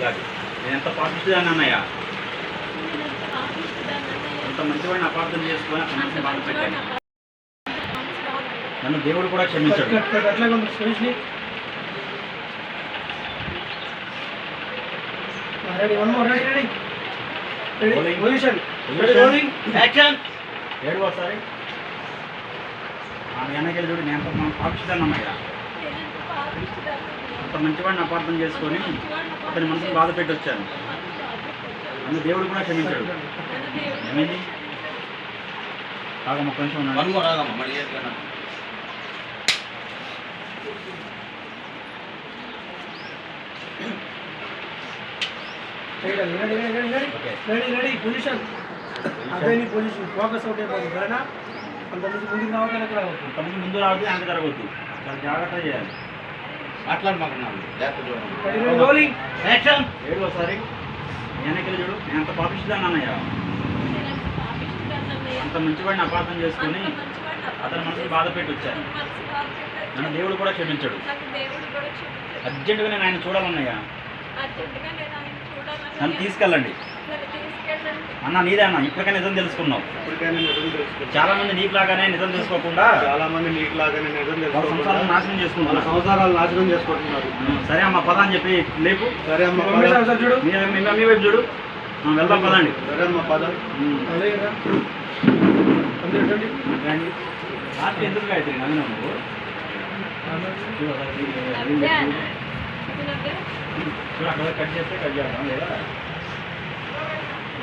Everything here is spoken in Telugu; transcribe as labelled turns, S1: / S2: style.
S1: డైలాగ్ నేను ఎంత పాటిస్తాను అన్నయ్య అంత మంచివాడిని అపార్థం చేసుకొని అంత మంచి బాధ పెట్టాను నన్ను దేవుడు కూడా క్షమించాడు. ఏడు ఒకసారి. ఆ వెనకెళ్ళి చూడు నేను ఎంత అన్నయ్య అంత మంచివాడిని అపార్థం చేసుకొని అతని మనసుని బాధ పెట్టి వచ్చాను నన్ను దేవుడు కూడా క్షమించాడు. ఏమైంది? కాగా ఒక్క నిమిషం ఉన్నాడు
S2: ready ready ready ready
S1: okay.
S2: Ready ready position. అదే నీ పొజిషన్. ఫోకస్ అవుట్ అయిపోతుంది సరేనా? అంత ముందు ముందుకు రావాలి వెనక్కి రావద్దు.
S1: అంతకుముందు ముందు రావద్దు వెనక జరగవద్దు చాలా జాగ్రత్త చేయాలి. ఏడు ఒకసారి. చూడు. నేను అంత పాపిస్తాను అన్నయ్య అంత మంచివాడిని అపార్థం చేసుకొని అతని మనసుని బాధ పెట్టి వచ్చాను నన్ను దేవుడు కూడా క్షమించాడు. అర్జెంటుగా నేను ఆయన చూడాలన్నయ్య. నన్ను తీసుకెళ్ళండి. అన్న నీదే అన్న ఇప్పటికే నిజం తెలుసుకున్నావు. చాలా మంది నీకులాగానే నిజం తెలుసుకోకుండా
S3: చాలా మంది నీకు లాగానే నిజం తెలుసుకోకుండా
S1: నాశనం
S3: వాళ్ళ
S1: చేసుకుంటున్నారు
S3: సంవత్సరాలు నాశనం చేసుకుంటున్నారు.
S1: సరే అమ్మ పద అని చెప్పి లేపు.
S3: సరే అమ్మ
S2: చూడు.
S1: మీ వైపు చూడు. వెళ్దాం పదండి.
S3: సరే అమ్మ పద.
S1: ఎందుకు గాయత్రి? ఇది- ఇది- చూడు అక్కడ కట్ చేస్తే కట్ చేద్దాం లేదా?